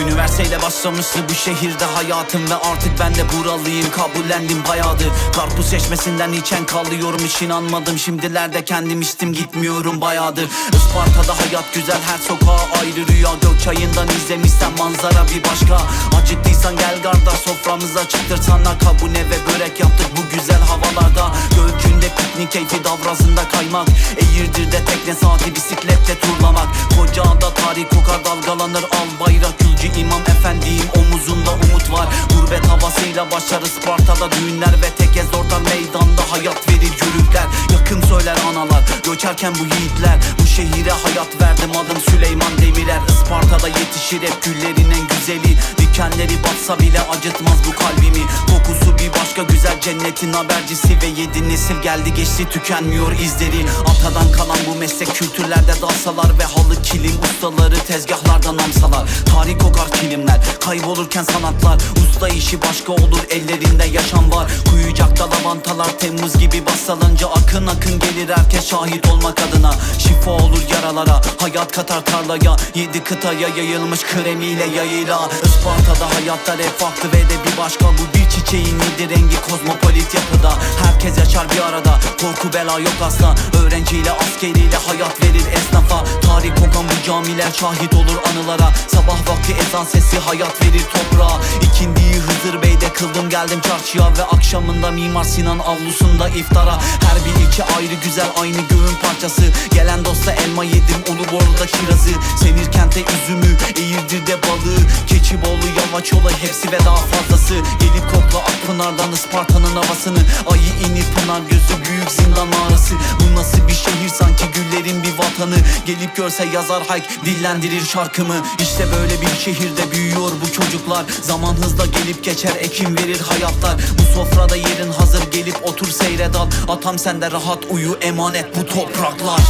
liseyle başlamıştı bu şehirde hayatım Ve artık ben de buralıyım kabullendim bayağıdır. Karpuz seçmesinden içen kalıyorum hiç inanmadım. Şimdilerde kendim içtim gitmiyorum bayağıdır. Isparta'da hayat güzel her sokağa ayrı rüya. Gökçayından izlemişsen manzara bir başka. Acıktıysan gel kardeş soframıza çıktır sana. Kabune ve börek yaptık bu güzel havalarda. Gökünde piknik keyfi davrasında kaymak. Eğirdir'de tekne saati bisikletle turlamak Gurbet havasıyla başlar Isparta'da düğünler Ve tekez ortar meydanda hayat verir yörükler Yakın söyler analar göçerken bu yiğitler. Bu şehire hayat verdim adım Süleyman Demirer. Isparta'da yetişir hep güllerin en güzeli. Dikenleri batsa bile acıtmaz bu kalbimi. Kokusu bir başka güzel cennetin habercisi. Ve yedi nesil geldi geçti tükenmiyor izleri. Atadan kalan bu meslek kültürlerde dalsalar Ve halı kilim ustaları tezgahlardan namsalar Tarih kokar kilimler kaybolurken sanatlar. Usta işi başka olur ellerinde yaşam var. Kuyucakta lavantalar Temmuz gibi bassalınca Akın akın gelir herkes şahit olmak adına. Şifa olur yaralara hayat katar tarlaya. Yedi kıtaya yayılmış kremiyle yayıyla Isparta'da hayatlar hep ve de bir başka. Bu bir çiçeğin yedi rengi kozmopolit yapıda. Herkes yaşar bir arada korku bela yok asla. Öğrenciyle askeriyle hayat verir esnafa. Tarih kokan bu camiler şahit olur anılara. Sabah vakti ezan sesi hayat verir toprağa. İkindiyi Hızır Bey'de kıldım geldim çarşıya. Ve akşamında Mimar Sinan avlusunda iftara. Her bir ilçe ayrı güzel aynı göğün parçası. Gelen dosta elma yedim Uluborlu'da kirazı. Senir kente üzümü Eğirdir'de balığı. Keçiboğlu Yamaçola hepsi ve daha fazlası. Gelip kokla Akpınar'dan Isparta'nın havasını. Ayı inir Pınar gözü büyük zindan mağarası Bu nasıl bir şehir? Sanki güllerin bir vatanı. Gelip görse yazar hayk dillendirir şarkımı. İşte böyle bir şehirde büyüyor bu çocuklar. Zaman hızla gelip geçer ekim verir hayatlar. Bu sofrada yerin hazır gelip otur seyret al. Atam sende rahat uyu emanet bu topraklar